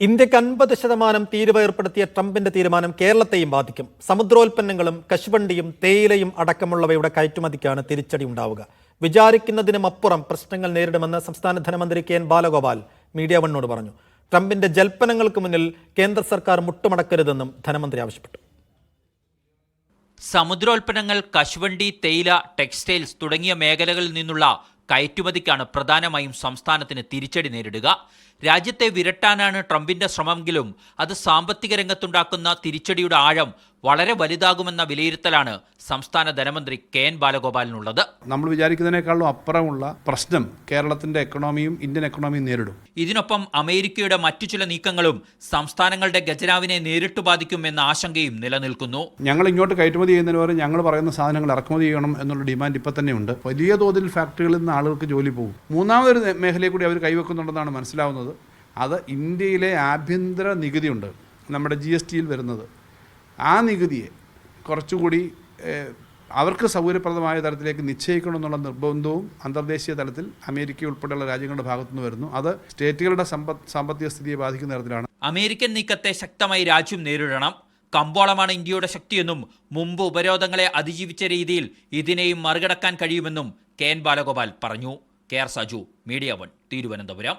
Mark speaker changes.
Speaker 1: ഇന്ത്യയ്ക്ക് അൻപത് ശതമാനം തീരുവ ഏർപ്പെടുത്തിയ ട്രംപിന്റെ തീരുമാനം കേരളത്തെയും ബാധിക്കും. സമുദ്രോൽപ്പന്നങ്ങളും കശുവണ്ടിയും തേയിലയും അടക്കമുള്ളവയുടെ കയറ്റുമതിക്കാണ് തിരിച്ചടി ഉണ്ടാവുക. വിചാരിക്കുന്നതിനും അപ്പുറം പ്രശ്നങ്ങൾ നേരിടുമെന്ന് സംസ്ഥാന ധനമന്ത്രി കെ എൻ ബാലഗോപാൽ മീഡിയ വണ്ണോട് പറഞ്ഞു. ട്രംപിന്റെ ജൽപ്പനങ്ങൾക്ക് മുന്നിൽ കേന്ദ്ര സർക്കാർ മുട്ടുമടക്കരുതെന്നും ധനമന്ത്രി ആവശ്യപ്പെട്ടു.
Speaker 2: സമുദ്രോൽപ്പന്നങ്ങൾ കശുവണ്ടി തേയില ടെക്സ്റ്റൈൽസ് തുടങ്ങിയ മേഖലകളിൽ നിന്നുള്ള കയറ്റുമതിക്കാണ് പ്രധാനമായും സംസ്ഥാനത്തിന് തിരിച്ചടി നേരിടുക. രാജ്യത്തെ വിരട്ടാനാണ് ട്രംപിന്റെ ശ്രമമെങ്കിലും അത് സാമ്പത്തിക രംഗത്തുണ്ടാക്കുന്ന തിരിച്ചടിയുടെ ആഴം വളരെ വലുതാകുമെന്ന വിലയിരുത്തലാണ് സംസ്ഥാന ധനമന്ത്രി കെ എൻ ബാലഗോപാലിനുള്ളത്.
Speaker 3: നമ്മൾ വിചാരിക്കുന്നതിനേക്കാളും അപ്പുറമുള്ള പ്രശ്നം കേരളത്തിന്റെ എക്കണോമിയും ഇന്ത്യൻ എക്കണോമിയും നേരിടും.
Speaker 2: ഇതിനൊപ്പം അമേരിക്കയുടെ മറ്റു ചില നീക്കങ്ങളും സംസ്ഥാനങ്ങളുടെ ഖജനാവിനെ നേരിട്ട് ബാധിക്കുമെന്ന ആശങ്കയും നിലനിൽക്കുന്നു.
Speaker 3: ഞങ്ങൾ ഇങ്ങോട്ട് കയറ്റുമതി ചെയ്യുന്നതിന് പകരം ഞങ്ങൾ പറയുന്ന സാധനങ്ങൾ ഇറക്കുമതി ചെയ്യണം എന്നുള്ള ഡിമാൻഡ് ഇപ്പം തന്നെയുണ്ട്. വലിയ തോതിൽ ഫാക്ടറികളിൽ നിന്ന് ആളുകൾക്ക് ജോലി പോകും. മൂന്നാമതൊരു മേഖലയിൽ കൂടി അവർ കൈവെക്കുന്നുണ്ടെന്നാണ് മനസ്സിലാവുന്നത്. അത് ഇന്ത്യയിലെ ആഭ്യന്തര നികുതിയുണ്ട് നമ്മുടെ ജി എസ് ടിയിൽ വരുന്നത്. ആ നികുതിയെ കുറച്ചുകൂടി അവർക്ക് സൗകര്യപ്രദമായ തരത്തിലേക്ക് നിശ്ചയിക്കണമെന്നുള്ള നിർബന്ധവും അന്തർദേശീയ തലത്തിൽ അമേരിക്ക ഉൾപ്പെടെയുള്ള രാജ്യങ്ങളുടെ ഭാഗത്തുനിന്ന് വരുന്നു. അത് സ്റ്റേറ്റുകളുടെ സമ്പദ് സാമ്പത്തിക സ്ഥിതിയെ ബാധിക്കുന്ന തരത്തിലാണ്.
Speaker 2: അമേരിക്കൻ നീക്കത്തെ ശക്തമായി രാജ്യം നേരിടണം. കമ്പോളമാണ് ഇന്ത്യയുടെ ശക്തിയെന്നും മുമ്പ് ഉപരോധങ്ങളെ അതിജീവിച്ച രീതിയിൽ ഇതിനെയും മറികടക്കാൻ കഴിയുമെന്നും കെ എൻ ബാലഗോപാൽ പറഞ്ഞു. K R Saju media one Thiruvananthapuram.